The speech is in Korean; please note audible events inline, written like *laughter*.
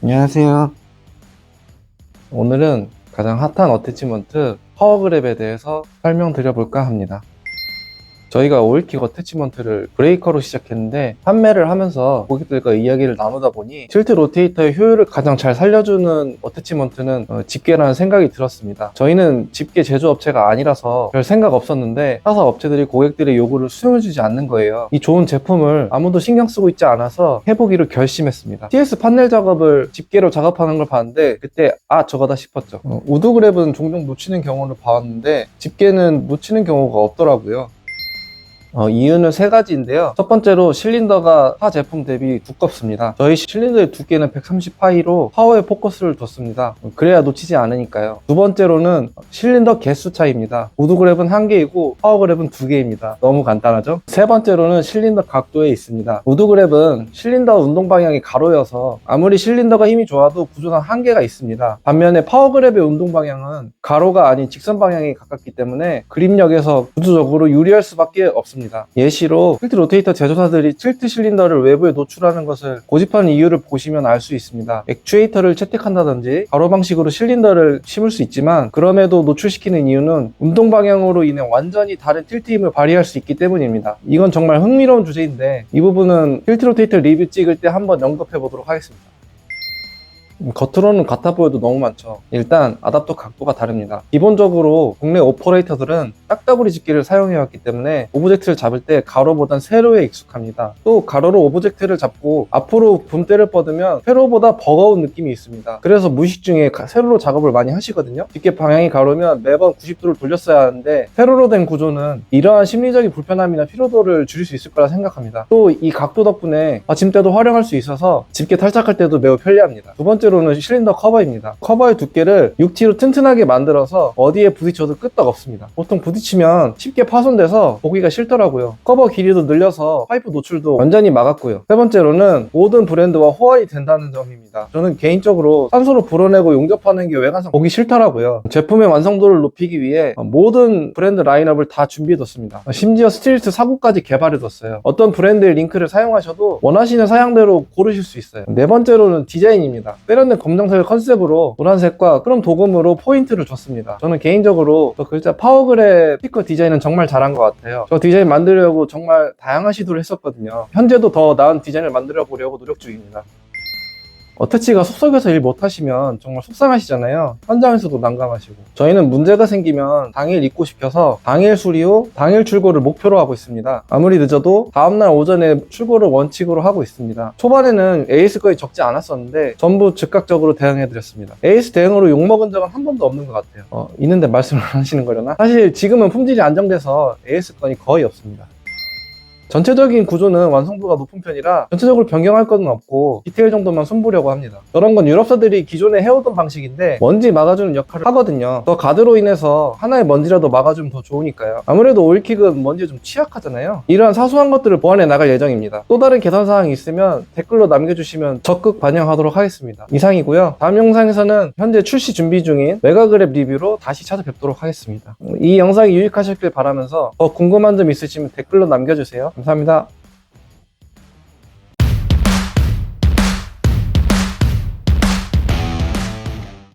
안녕하세요. 오늘은 가장 핫한 어태치먼트 파워그랩에 대해서 설명드려볼까 합니다. 저희가 오일킥 어태치먼트를 브레이커로 시작했는데 판매를 하면서 고객들과 이야기를 나누다 보니 틸트 로테이터의 효율을 가장 잘 살려주는 어태치먼트는 어, 집게라는 생각이 들었습니다. 저희는 집게 제조업체가 아니라서 별 생각 없었는데 사사 업체들이 고객들의 요구를 수용해주지 않는 거예요. 이 좋은 제품을 아무도 신경 쓰고 있지 않아서 해보기로 결심했습니다. TS 판넬 작업을 집게로 작업하는 걸 봤는데 그때 아 저거다 싶었죠. 어, 우드그랩은 종종 놓치는 경우를 봤는데 집게는 놓치는 경우가 없더라고요. 어, 이유는 세 가지인데요. 첫 번째로 실린더가 타 제품 대비 두껍습니다. 저희 실린더의 두께는 130파이로 파워에 포커스를 뒀습니다. 그래야 놓치지 않으니까요. 두 번째로는 실린더 개수 차이입니다. 우드그랩은 한 개이고 파워그랩은 두 개입니다. 너무 간단하죠? 세 번째로는 실린더 각도에 있습니다. 우드그랩은 실린더 운동 방향이 가로여서 아무리 실린더가 힘이 좋아도 구조상 한계가 있습니다. 반면에 파워그랩의 운동 방향은 가로가 아닌 직선 방향이 가깝기 때문에 그립력에서 구조적으로 유리할 수밖에 없습니다. 예시로 필트 로테이터 제조사들이 틸트 실린더를 외부에 노출하는 것을 고집하는 이유를 보시면 알 수 있습니다. 액추에이터를 채택한다든지 가로 방식으로 실린더를 심을 수 있지만 그럼에도 노출시키는 이유는 운동 방향으로 인해 완전히 다른 틸트 힘을 발휘할 수 있기 때문입니다. 이건 정말 흥미로운 주제인데 이 부분은 필트 로테이터 리뷰 찍을 때 한번 언급해 보도록 하겠습니다. 음, 겉으로는 같아 보여도 너무 많죠. 일단 아답터 각도가 다릅니다. 기본적으로 국내 오퍼레이터들은 딱따구리 집기를 사용해왔기 때문에 오브젝트를 잡을 때 가로보단 세로에 익숙합니다. 또 가로로 오브젝트를 잡고 앞으로 붐대를 뻗으면 세로보다 버거운 느낌이 있습니다. 그래서 무의식 중에 가- 세로로 작업을 많이 하시거든요. 집게 방향이 가로면 매번 90도를 돌렸어야 하는데 세로로 된 구조는 이러한 심리적인 불편함이나 피로도를 줄일 수 있을 거라 생각합니다. 또 이 각도 덕분에 받침대도 활용할 수 있어서 집게 탈착할 때도 매우 편리합니다. 두 번째 로는 실린더 커버입니다. 커버의 두께를 6T로 튼튼하게 만들어서 어디에 부딪혀도 끄떡 없습니다. 보통 부딪히면 쉽게 파손돼서 보기가 싫더라고요. 커버 길이도 늘려서 파이프 노출도 완전히 막았고요. 세 번째로는 모든 브랜드와 호환이 된다는 점입니다. 저는 개인적으로 산소로 불어내고 용접하는 게 외관상 보기 싫더라고요. 제품의 완성도를 높이기 위해 모든 브랜드 라인업을 다 준비해뒀습니다. 심지어 스트리트 사구까지 개발해뒀어요. 어떤 브랜드의 링크를 사용하셔도 원하시는 사양대로 고르실 수 있어요. 네 번째로는 디자인입니다. 세련된 검정색 컨셉으로 노란색과 크롬 도금으로 포인트를 줬습니다. 저는 개인적으로 저 글자 파워그랩 스티커 디자인은 정말 잘한 것 같아요. 저 디자인 만들려고 정말 다양한 시도를 했었거든요. 현재도 더 나은 디자인을 만들어 보려고 노력 중입니다. 어태치가 숲속에서 일 못하시면 정말 속상하시잖아요. 현장에서도 난감하시고. 저희는 문제가 생기면 당일 입고 시켜서 당일 수리 후 당일 출고를 목표로 하고 있습니다. 아무리 늦어도 다음날 오전에 출고를 원칙으로 하고 있습니다. 초반에는 에이스 거의 적지 않았었는데 전부 즉각적으로 대응해드렸습니다. 에이스 대응으로 욕먹은 적은 한 번도 없는 것 같아요. 어, 있는데 말씀을 안 *laughs* 하시는 거려나? 사실 지금은 품질이 안정돼서 에이스 건이 거의 없습니다. 전체적인 구조는 완성도가 높은 편이라 전체적으로 변경할 것은 없고 디테일 정도만 손보려고 합니다. 저런 건 유럽사들이 기존에 해오던 방식인데 먼지 막아주는 역할을 하거든요. 더 가드로 인해서 하나의 먼지라도 막아주면 더 좋으니까요. 아무래도 오일킥은 먼지에 좀 취약하잖아요. 이러한 사소한 것들을 보완해 나갈 예정입니다. 또 다른 개선 사항이 있으면 댓글로 남겨주시면 적극 반영하도록 하겠습니다. 이상이고요. 다음 영상에서는 현재 출시 준비 중인 메가그랩 리뷰로 다시 찾아뵙도록 하겠습니다. 이 영상이 유익하셨길 바라면서 더 궁금한 점 있으시면 댓글로 남겨주세요. 감사합니다.